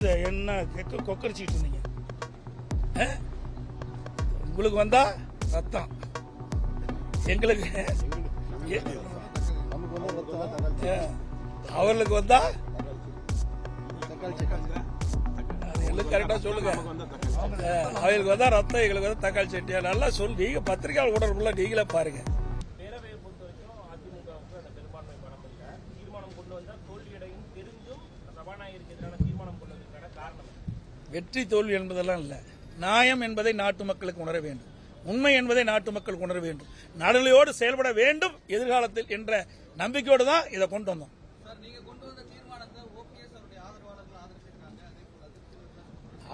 என்ன கெக்க- கொக்கரிச்சிட்டு இருந்தீங்க? உங்களுக்கு வந்தா ரத்தம். எங்களுக்கு அவர்களுக்கு வந்தா அது கரெக்டா சொல்லுங்க. அவங்களுக்கு வந்தா ரத்தம் எங்களுக்கு வந்து தக்காளி சட்னியா நல்லா சொல்லு நீங்க பத்திரிகையாளர் உடற்புள்ள நீங்களே பாருங்க. வெற்றி தோல்வி என்பதெல்லாம் இல்லை. நியாயம் என்பதை நாட்டு மக்களுக்கு உணர வேண்டும். உண்மை என்பதை நாட்டு மக்களுக்கு உணர வேண்டும். நடுநிலையோடு செயல்பட வேண்டும் எதிர்காலத்தில் என்ற நம்பிக்கையோடு தான் இதை கொண்டு வந்தோம்.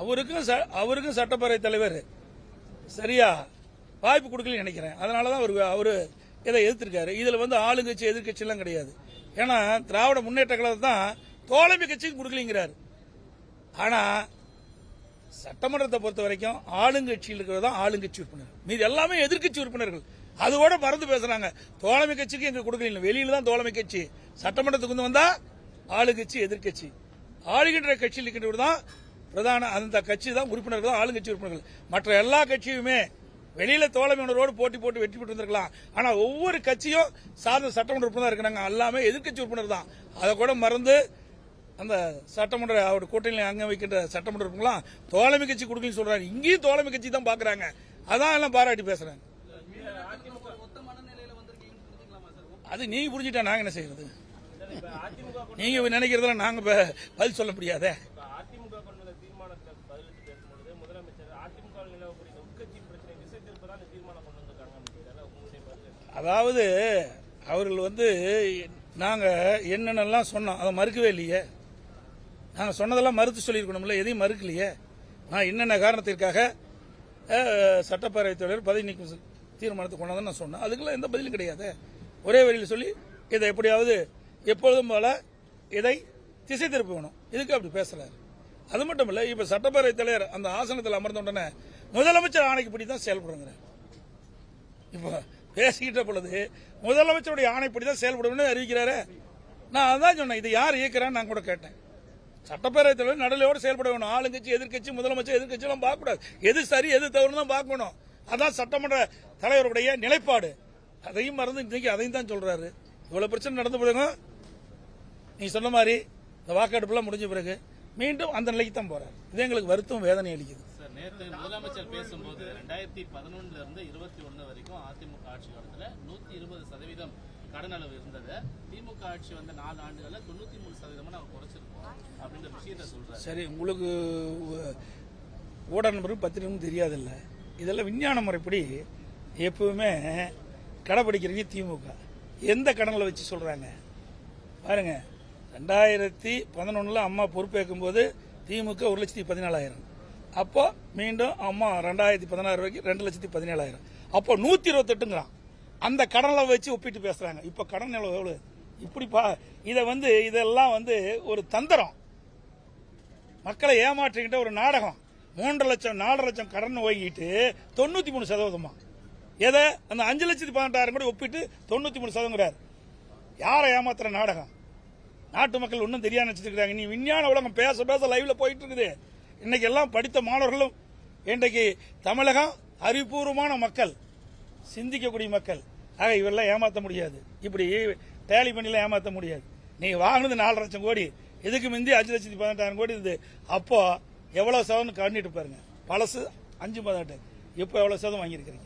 அவருக்கும் அவருக்கும் சட்டப்பேரவை தலைவர் சரியா வாய்ப்பு கொடுக்கலன்னு நினைக்கிறேன். அதனால தான் அவரு அவரு இதை எதிர்த்திருக்காரு. இதுல வந்து ஆளுங்கட்சி எதிர்க்கட்சி எல்லாம் கிடையாது. ஏன்னா திராவிட முன்னேற்ற கழகம் தான் தோழமை கட்சிக்கு கொடுக்கலங்கிறாரு. ஆனா சட்டமன்றத்தை பொறுத்த வரைக்கும் ஆளுங்கட்சியில் இருக்கிறது தான் ஆளுங்கட்சி உறுப்பினர். மீது எல்லாமே எதிர்க்கட்சி உறுப்பினர்கள். அது கூட மறந்து பேசுறாங்க. தோழமை கட்சிக்கு எங்க கொடுக்கல. வெளியில தான் தோழமை கட்சி. சட்டமன்றத்துக்கு வந்து வந்தா ஆளுங்கட்சி எதிர்க்கட்சி ஆளுகின்ற கட்சியில் இருக்கின்றவர் தான் பிரதான அந்த கட்சி தான் உறுப்பினர்கள் தான் ஆளுங்கட்சி உறுப்பினர்கள். மற்ற எல்லா கட்சியுமே வெளியில தோழமை உணர்வோடு போட்டி போட்டு வெற்றி பெற்று வந்திருக்கலாம். ஆனா ஒவ்வொரு கட்சியும் சார்ந்த சட்டமன்ற உறுப்பினர் இருக்கிறாங்க. எல்லாமே எதிர்க்கட்சி உறுப்பினர் தான். அதை கூட மறந்து அந்த சட்டமன்ற அவர் கூட்டணியில் அங்க வைக்கின்ற சட்டமன்ற இருக்குங்களா தோழமை கட்சி கொடுக்கலன்னு சொல்றாரு. இங்கேயும் தோழமை கட்சி தான் பாக்குறாங்க. அதான் எல்லாம் பாராட்டி பேசுறாங்க அது நீ புரிஞ்சுட்டா நாங்க என்ன செய்யறது? நீங்க நினைக்கிறதுல நாங்க பதில் சொல்ல முடியாத. அதாவது அவர்கள் வந்து நாங்கள் என்னென்னலாம் சொன்னோம் அதை மறுக்கவே இல்லையே. நாங்கள் சொன்னதெல்லாம் மறுத்து சொல்லியிருக்கணும்ல எதையும் மறுக்கலையே. நான் என்னென்ன காரணத்திற்காக சட்டப்பேரவைத் தலைவர் பதவி நீக்கம் தீர்மானத்தை கொண்டாந்து நான் சொன்னேன். அதுக்கெல்லாம் எந்த பதிலும் கிடையாது. ஒரே வழியில் சொல்லி இதை எப்படியாவது எப்பொழுதும் போல இதை திசை திருப்பி வேணும் இதுக்கு அப்படி பேசுறாரு. அது மட்டும் இல்லை இப்போ சட்டப்பேரவைத் தலைவர் அந்த ஆசனத்தில் அமர்ந்த உடனே முதலமைச்சர் ஆணைக்குப்படி தான் செயல்படுங்கிறார் இப்போ பேசிக்கிட்ட பொழுது முதலமைச்சருடைய ஆணைப்படி தான் செயல்படும்னு அறிவிக்கிறாரு. நான் அதான் சொன்னேன் இது யார் இயக்கிறான்னு நான் கூட கேட்டேன். சட்டப்பேரவைத் தலைவர் நடலையோடு செயல்பட வேணும். ஆளுங்கட்சி எதிர்கட்சி முதலமைச்சர் எதிர்க்கட்சி எல்லாம் பார்க்கக்கூடாது. எது சரி எது தவறுன்னு தான் பார்க்கணும். அதான் சட்டமன்ற தலைவருடைய நிலைப்பாடு. அதையும் மறந்து இன்னைக்கு அதையும் தான் சொல்றாரு. இவ்வளவு பிரச்சனை நடந்து பிறகு நீ சொன்ன மாதிரி இந்த வாக்கெடுப்புலாம் முடிஞ்ச பிறகு மீண்டும் அந்த நிலைக்கு தான் போறாரு. இது எங்களுக்கு வருத்தம் வேதனை அளிக்குது. நேற்று முதலமைச்சர் பேசும்போது ரெண்டாயிரத்தி பதினொன்னுல இருந்து இருபத்தி ஒன்னு வரைக்கும் அதிமுக ஆட்சி காலத்துல நூத்தி இருபது சதவீதம் கடன் அளவு இருந்தது திமுக ஆட்சி வந்த நாலு ஆண்டுகள்ல தொண்ணூத்தி மூணு சதவீதமா நாங்க குறைச்சிருக்கோம் அப்படின்ற விஷயத்த சொல்றாரு. சரி உங்களுக்கு ஊடக நம்பரும் பத்திரிகையும் தெரியாதில்ல. இதெல்லாம் விஞ்ஞான முறைப்படி எப்பவுமே கடைப்பிடிக்கிறீங்க திமுக. எந்த கடனில் வச்சு சொல்றாங்க? பாருங்க ரெண்டாயிரத்தி பதினொன்னுல அம்மா பொறுப்பேற்கும் போது திமுக ஒரு லட்சத்தி பதினாலாயிரம். அப்போ மீண்டும் அம்மா ரெண்டாயிரத்தி பதினாறு வரைக்கும் ரெண்டு லட்சத்தி பதினேழாயிரம். அப்போ நூத்தி இருபத்தெட்டுங்கிறான். அந்த கடனை வச்சு ஒப்பிட்டு பேசுறாங்க. இப்போ கடன் நிலவு எவ்வளவு? இப்படிப்பா இதை வந்து இதெல்லாம் வந்து ஒரு தந்திரம். மக்களை ஏமாற்றிக்கிட்ட ஒரு நாடகம். மூன்றரை லட்சம் நாலரை லட்சம் கடன் வாங்கிட்டு தொண்ணூத்தி மூணு சதவீதமா? எதை? அந்த அஞ்சு லட்சத்தி பதினெட்டாயிரம் கூட ஒப்பிட்டு தொண்ணூத்தி மூணு சதவீதம் யாரை ஏமாத்துற நாடகம்? நாட்டு மக்கள் ஒன்றும் தெரியாம வச்சிருக்காங்க நீ விஞ்ஞான உலகம் பேச பேச லைவ்ல போயிட்டு இருக்குது இன்னைக்கு எல்லாம் படித்த மாணவர்களும் இன்றைக்கு தமிழகம் அறிவுபூர்வமான மக்கள். சிந்திக்கக்கூடிய மக்கள். ஆக இவரெல்லாம் ஏமாற்ற முடியாது. இப்படி டேலி பண்ணிலாம் ஏமாற்ற முடியாது. நீங்கள் வாங்கினது நாலு லட்சம் கோடி. இதுக்கு முந்தி அஞ்சு லட்சத்தி பதினெட்டாயிரம் கோடி இது அப்போ எவ்வளோ சதம்னு கண்ணிட்டு பாருங்க. பழசு அஞ்சு பதினெட்டு. இப்போ எவ்வளோ சதம் வாங்கியிருக்கிறீங்க?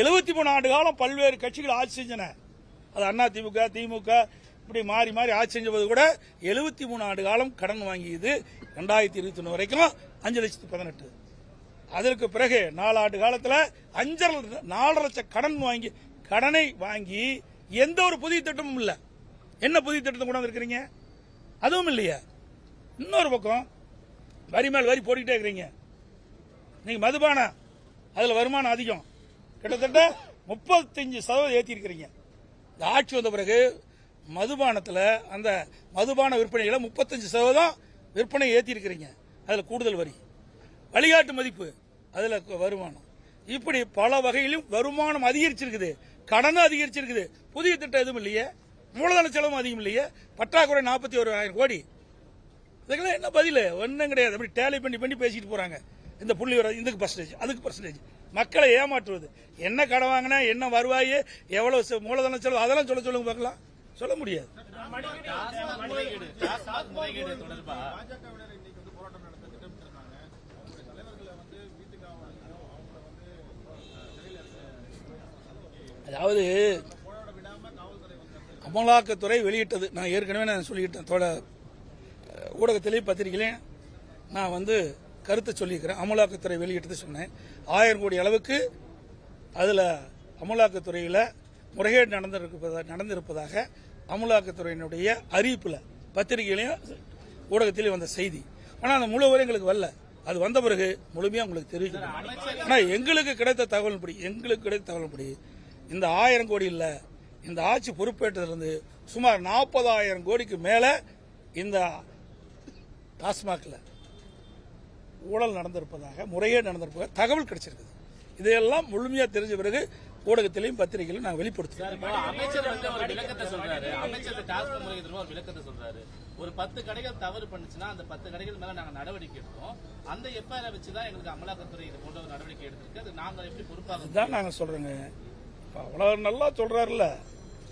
எழுபத்தி மூணு ஆண்டு காலம் பல்வேறு கட்சிகள் ஆட்சி செஞ்சன. அது அண்ணா திமுக திமுக இப்படி மாறி மாறி ஆட்சி செஞ்சபோது கூட எழுபத்தி மூணு ஆண்டு காலம் கடன் வாங்கியது ரெண்டாயிரத்தி இருபத்தி ஒன்று வரைக்கும் அஞ்சு லட்சத்தி பதினெட்டு. அதற்கு பிறகு நாலு காலத்தில் அஞ்சரை நாலரை லட்சம் கடன் வாங்கி கடனை வாங்கி எந்த ஒரு புதிய திட்டமும் இல்லை. என்ன புதிய திட்டத்தை கொண்டு இருக்கிறீங்க அதுவும் இல்லையா. இன்னொரு பக்கம் வரி மேல் வரி போட்டுக்கிட்டே இருக்கிறீங்க. நீங்க மதுபானம் அதில் வருமானம் அதிகம். கிட்டத்தட்ட முப்பத்தஞ்சு சதவீதம் ஏற்றிருக்கிறீங்க இந்த ஆட்சி வந்த பிறகு மதுபானத்தில் அந்த மதுபான விற்பனைகளை முப்பத்தஞ்சு சதவீதம் விற்பனை ஏற்றிருக்கிறீங்க அதில் கூடுதல் வரி. வழிகாட்டு மதிப்பு. அதில் வருமானம். இப்படி பல வகையிலும் வருமானம் அதிகரிச்சிருக்குது. கடனும் அதிகரிச்சிருக்குது. புதிய திட்டம் எதுவும் இல்லையே. மூலதன செலவும் அதிகம் இல்லையே. பற்றாக்குறை நாற்பத்தி ஒரு ஆயிரம் கோடி. இதுக்கெல்லாம் என்ன பதில்? ஒன்றும் கிடையாது. அப்படி டேலி பண்ணி பண்ணி பேசிட்டு போறாங்க. இந்த புள்ளி வர இதுக்கு பர்சன்டேஜ் அதுக்கு பர்சன்டேஜ் மக்களை ஏமாற்றுவது. என்ன கடன் வாங்கினா என்ன வருவாய் எவ்வளவு மூலதன செலவு அதெல்லாம் சொல்ல சொல்லுங்க பார்க்கலாம். சொல்ல முடியாது டாஸ்மாக் முறைகேடு டாஸ்மாக் முறைகேடு தொடர்பா பாஜகவினர் இன்னைக்கு வந்து போராட்டம் நடத்த திட்டமிட்டிருக்காங்க அவங்களுடைய தலைவர்களை வந்து வீட்டுக்கு அவங்களையும் அவங்கள வந்து அதாவது அமலாக்கத்துறை வெளியிட்டது. நான் ஏற்கனவே நான் சொல்லிக்கிட்டேன். தோட ஊடகத்திலேயும் பத்திரிகையிலையும் நான் வந்து கருத்தை சொல்லியிருக்கிறேன் அமலாக்கத்துறை வெளியிட்டது சொன்னேன். ஆயிரம் கோடி அளவுக்கு அதில் அமலாக்கத்துறையில் முறைகேடு நடந்திருப்பதா நடந்திருப்பதாக அமலாக்கத்துறையினுடைய அறிவிப்பில் பத்திரிகையிலையும் ஊடகத்திலையும் வந்த செய்தி. ஆனால் அந்த முழு எங்களுக்கு வரல. அது வந்த பிறகு முழுமையாக உங்களுக்கு தெரிவிக்கணும். ஆனால் எங்களுக்கு கிடைத்த தகவல்படி எங்களுக்கு கிடைத்த தகவல்படி இந்த ஆயிரம் கோடி இல்ல. இந்த ஆட்சி பொறுப்பேற்றதிலிருந்து சுமார் நாற்பதாயிரம் கோடிக்கு மேல இந்த டாஸ்மாக்ல ஊழல் நடந்திருப்பதாக முறைகேடு நடந்திருப்பதாக தகவல் கிடைச்சிருக்குது. இதையெல்லாம் முழுமையா தெரிஞ்ச பிறகு ஊடகத்திலையும் பத்திரிகையிலும் நாங்கள் வெளிப்படுத்துவோம் அமைச்சர் வந்து ஒரு விளக்கத்தை சொல்றாரு. அமைச்சர் டாஸ்மாக் திரும்ப ஒரு விளக்கத்தை சொல்றாரு. ஒரு பத்து கடைகள் தவறு பண்ணுச்சுன்னா அந்த பத்து கடைகள் மேல நாங்க நடவடிக்கை எடுத்தோம். அந்த எஃப்ஐஆர் வச்சுதான் எங்களுக்கு அமலாக்கத்துறை இது போன்ற ஒரு நடவடிக்கை எடுத்திருக்கு. அது நாங்க எப்படி பொறுப்பாக அதுதான் நாங்கள் சொல்றோங்க. இப்ப அவ்வளவு நல்லா சொல்றாருல்ல.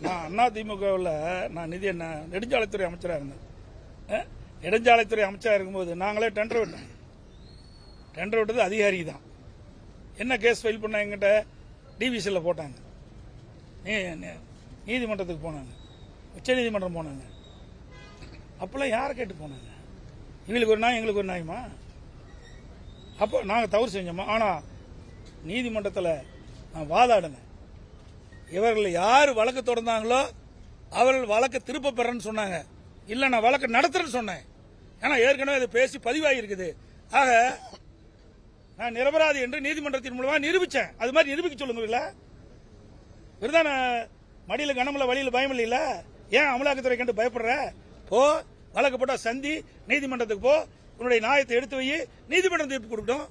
நான் அண்ணா திமுகவில் நான் நிதி என்ன நெடுஞ்சாலைத்துறை அமைச்சராக இருந்தேன். நெடுஞ்சாலைத்துறை அமைச்சராக இருக்கும்போது நாங்களே டெண்டர் விட்டோம். டெண்டர் விட்டது அதிகாரி தான் என்ன கேஸ் ஃபைல் பண்ண எங்கிட்ட டிவிசியில் போட்டாங்க. நீதிமன்றத்துக்கு போனாங்க. உச்சநீதிமன்றம் போனாங்க. அப்போல்லாம் யாரை கேட்டு போனாங்க? இவங்களுக்கு ஒரு நாய் எங்களுக்கு ஒரு நாயுமா? அப்போ நாங்கள் தவறு செஞ்சோமா? ஆனால் நீதிமன்றத்தில் நான் வாதாடினேன். இவர்கள் யார் வழக்கு தொடர்ந்தாங்களோ அவர்கள் வழக்கை திருப்ப பெறன்னு சொன்னாங்க. இல்லை நான் வழக்கு நடத்துறேன்னு சொன்னேன். ஏன்னா ஏற்கனவே அது பேசி பதிவாகியிருக்குது ஆக நான் நிரபராதி என்று நீதிமன்றத்தின் மூலமாக நிரூபித்தேன் அது மாதிரி நிரூபிக்க சொல்லுங்க விருதான மடியில் கனமுல வழியில் பயம் இல்லைல்ல? ஏன் அமலாக்கத்துறை கண்டு பயப்படுற? போ வழக்கு போட்டால் சந்தி நீதிமன்றத்துக்கு போ. உன்னுடைய நியாயத்தை எடுத்து வை. நீதிமன்றம் தீர்ப்பு கொடுக்கட்டும்.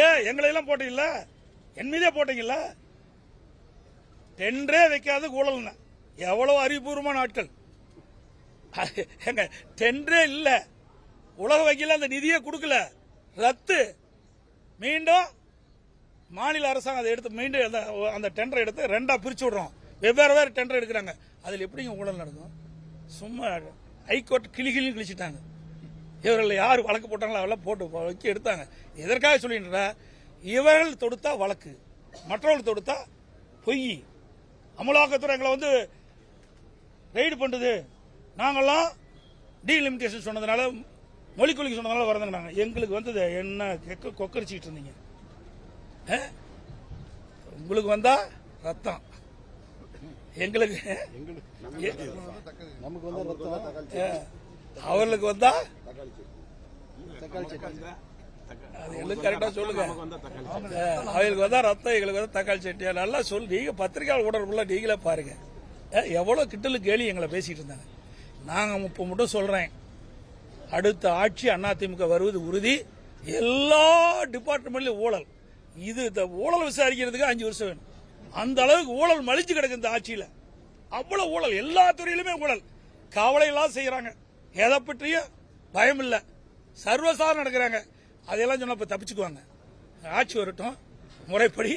ஏ எங்களை எல்லாம் போட்டீங்கல்ல? என் மீதே போட்டீங்களா டெண்டரே வைக்காத ஊழல் எவ்வளவு அறிவுபூர்வமான ஆட்கள் அது, எங்க டெண்டரே இல்ல. உலக வங்கியில அந்த நிதியை கொடுக்கல. ரத்து. மீண்டும் மாநில அரசாங்கம் அதை எடுத்து மீண்டும் அந்த அந்த டெண்டரை எடுத்து ரெண்டா பிரிச்சு விடுறோம். வெவ்வேறு வேறு டெண்டர் எடுக்கிறாங்க. அதில் எப்படிங்க ஊழல் நடக்கும்? சும்மா ஹைகோர்ட் கிளி கிளி கிழிச்சிட்டாங்க. இவர்கள் யார் வழக்கு போட்டாங்களோ அவெல்லாம் போட்டு வச்சு எடுத்தாங்க. எதற்காக சொல்லின்றா இவர்கள் தொடுத்தா வழக்கு மற்றவர்கள் தொடுத்தா பொய். அமலாக்கத்துறை எங்களை வந்து ரெய்டு பண்ணுது. நாங்கெல்லாம் டீலிமிட்டேஷன் சொன்னதுனால மொழி கொள்கை சொன்னதுனால வரதுங்க நாங்க எங்களுக்கு வந்தது என்ன கெக்க கொக்கரிச்சிட்டு இருந்தீங்க? உங்களுக்கு வந்தா ரத்தம். எங்களுக்கு அவர்களுக்கு வந்தா அது எங்களுக்கு கரெக்டா சொல்லுங்க. அவங்களுக்கு வந்தா ரத்தம் எங்களுக்கு வந்து தக்காளி சட்னியா நல்லா சொல்லு நீங்க பத்திரிகையாளர் ஊடகக்குள்ள நீங்களே பாருங்க. எவ்வளவு கிட்டலு கேலி எங்களை பேசிட்டு இருந்தாங்க. நாங்க இப்போ மட்டும் சொல்றேன். அடுத்த ஆட்சி அதிமுக வருவது உறுதி. எல்லா டிபார்ட்மெண்ட்லயும் ஊழல். இது இந்த ஊழல் விசாரிக்கிறதுக்கு அஞ்சு வருஷம் வேணும். அந்த அளவுக்கு ஊழல் மலிச்சு கிடக்கு இந்த ஆட்சியில. அவ்வளவு ஊழல். எல்லா துறையிலுமே ஊழல். கவலை எல்லாம் செய்யறாங்க. எதை பற்றியும் பயம் இல்லை சர்வசாரம் நடக்கிறாங்க. அதையெல்லாம் சொன்னா இப்ப தப்பிச்சுக்குவாங்க. ஆட்சி வரட்டும் முறைப்படி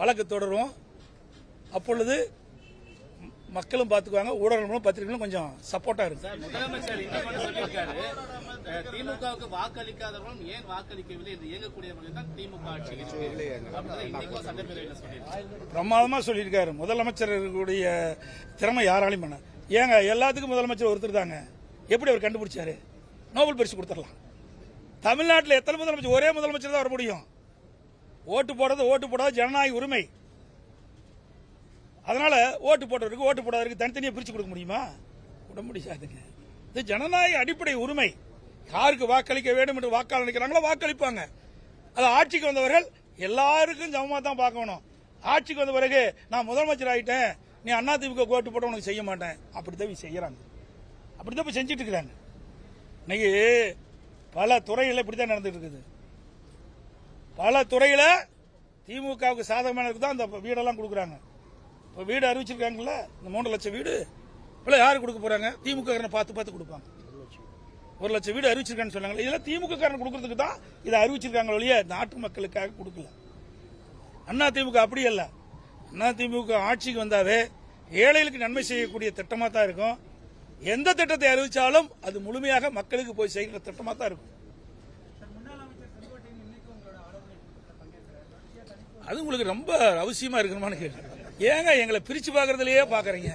வழக்கு தொடரும் அப்பொழுது மக்களும் பார்த்துக்குவாங்க ஊடகங்களும் பத்திரிகைகளும் கொஞ்சம் சப்போர்ட்டா இருக்கு திமுகவுக்கு வாக்களிக்காதவர்களும் ஏன் வாக்களிக்கவில்லை என்று இயங்கக்கூடியவர்கள் தான் திமுக ஆட்சி பிரமாதமா சொல்லியிருக்காரு. முதலமைச்சருடைய திறமை யாராலையும் பண்ண ஏங்க எல்லாத்துக்கும் முதலமைச்சர் ஒருத்தர் தாங்க. எப்படி அவர் கண்டுபிடிச்சாரு? நோபல் பரிசு கொடுத்துடலாம். தமிழ்நாட்டில் எத்தனை முதலமைச்சர் ஒரே முதலமைச்சர் தான் வர முடியும்? ஓட்டு போடுறது ஓட்டு போடாத ஜனநாயக உரிமை. அதனால ஓட்டு போட்டவருக்கு ஓட்டு போடாதவருக்கு தனித்தனியாக பிரித்து கொடுக்க முடியுமா? விட முடியாதுங்க. இது ஜனநாயக அடிப்படை உரிமை. யாருக்கு வாக்களிக்க வேண்டும் என்று வாக்காளர் நினைக்கிறாங்களோ வாக்களிப்பாங்க. அது ஆட்சிக்கு வந்தவர்கள் எல்லாருக்கும் சமமாக தான் பார்க்கணும். ஆட்சிக்கு வந்த பிறகு நான் முதலமைச்சர் ஆகிட்டேன் நீ அண்ணா திமுக ஓட்டு போட்ட உனக்கு செய்ய மாட்டேன். அப்படித்தான் இவங்க செய்யறாங்க. அப்படித்தான் இப்போ செஞ்சுட்டு இருக்கிறாங்க. இன்னைக்கு பல துறைகளில் இப்படித்தான் நடந்துட்டு இருக்குது பல துறையில திமுகவுக்கு சாதகமானதுக்கு தான் அந்த வீடெல்லாம் கொடுக்குறாங்க. இப்போ வீடு அறிவிச்சிருக்காங்கல்ல? இந்த மூன்று லட்சம் வீடு. இப்போ யார் கொடுக்க போறாங்க? திமுக பார்த்து பார்த்து கொடுப்பாங்க. ஒரு லட்சம் வீடு அறிவிச்சிருக்கான்னு சொன்னாங்க இதெல்லாம் திமுக காரன் கொடுக்கறதுக்கு தான் இதை அறிவிச்சிருக்காங்க ஒழிய நாட்டு மக்களுக்காக கொடுக்கல. அண்ணா திமுக அப்படி இல்லை அண்ணா திமுக ஆட்சிக்கு வந்தாவே ஏழைகளுக்கு நன்மை செய்யக்கூடிய திட்டமாக தான் இருக்கும். எந்த திட்டத்தை அறிவிச்சாலும் அது முழுமையாக மக்களுக்கு போய் செய்கிற திட்டமா தான் இருக்கும். அது உங்களுக்கு ரொம்ப அவசியமா இருக்கணுமான்னு கேள்வி ஏங்க எங்களை பிரிச்சு பார்க்கறதுலயே பாக்குறீங்க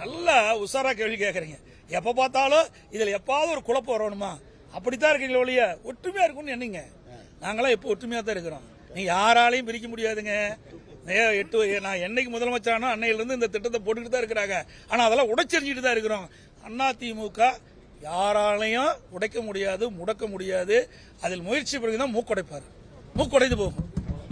நல்லா உஷாரா கேள்வி கேட்கறீங்க. எப்ப பார்த்தாலும் இதுல எப்பாவது ஒரு குழப்பம் வரணுமா? அப்படித்தான் இருக்கீங்களே ஒழிய ஒற்றுமையா இருக்கும்னு என்னங்க நாங்களாம் இப்போ ஒற்றுமையா தான் இருக்கிறோம். நீங்க யாராலையும் பிரிக்க முடியாதுங்க. எட்டு நான் என்னைக்கு முதலமைச்சரானோ அன்னையில இருந்து இந்த திட்டத்தை போட்டுக்கிட்டு தான் இருக்கிறாங்க. ஆனா அதெல்லாம் உடைச்செறிஞ்சிட்டு தான் இருக்கிறோம். அண்ணா திமுக யாராலையும் உடைக்க முடியாது முடக்க முடியாது. அதில் முயற்சி பிறகுதான் மூக்குடைப்பார். மூக்குடைந்து போகும்.